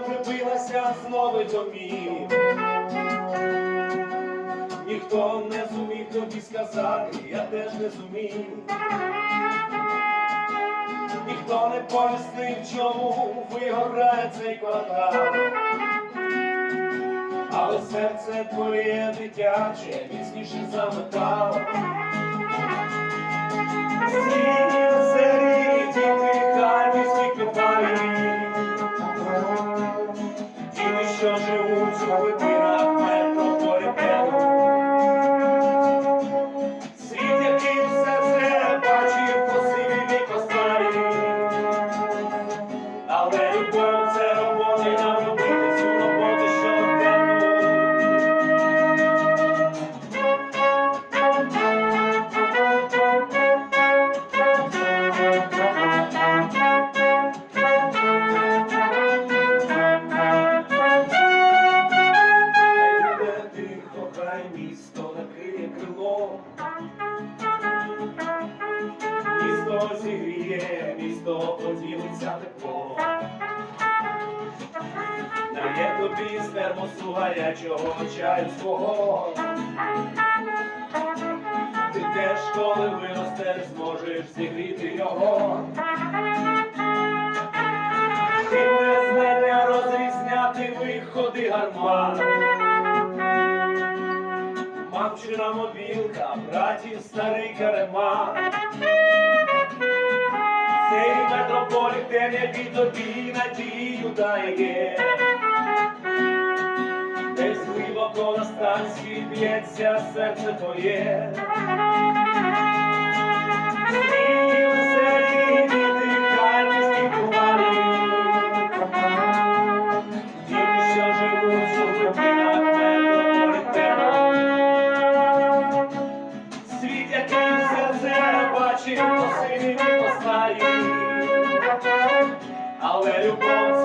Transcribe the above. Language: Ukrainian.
прибилася знову домів. Ніхто не зумів тобі сказати, я теж не зумів. Ніхто не пояснив, чому вигорає цей квартал. Але серце твоє дитяче міцніше за метал. Живуть все це бачив хай місто накриє крило. Місто зігріє, місто поділиться тепло. Дає тобі з термосу гарячого чаю свого. Ти теж, коли виростеш, зможеш зігріти його. Ти не знання розрізняти виходи гармат. Мамчина мобілка, братів старий карема. Цей метрополітен, який тобі надію дає. Десь глибоко на станції б'ється серце твоє. Це бачив, посилів і постарів. Але любов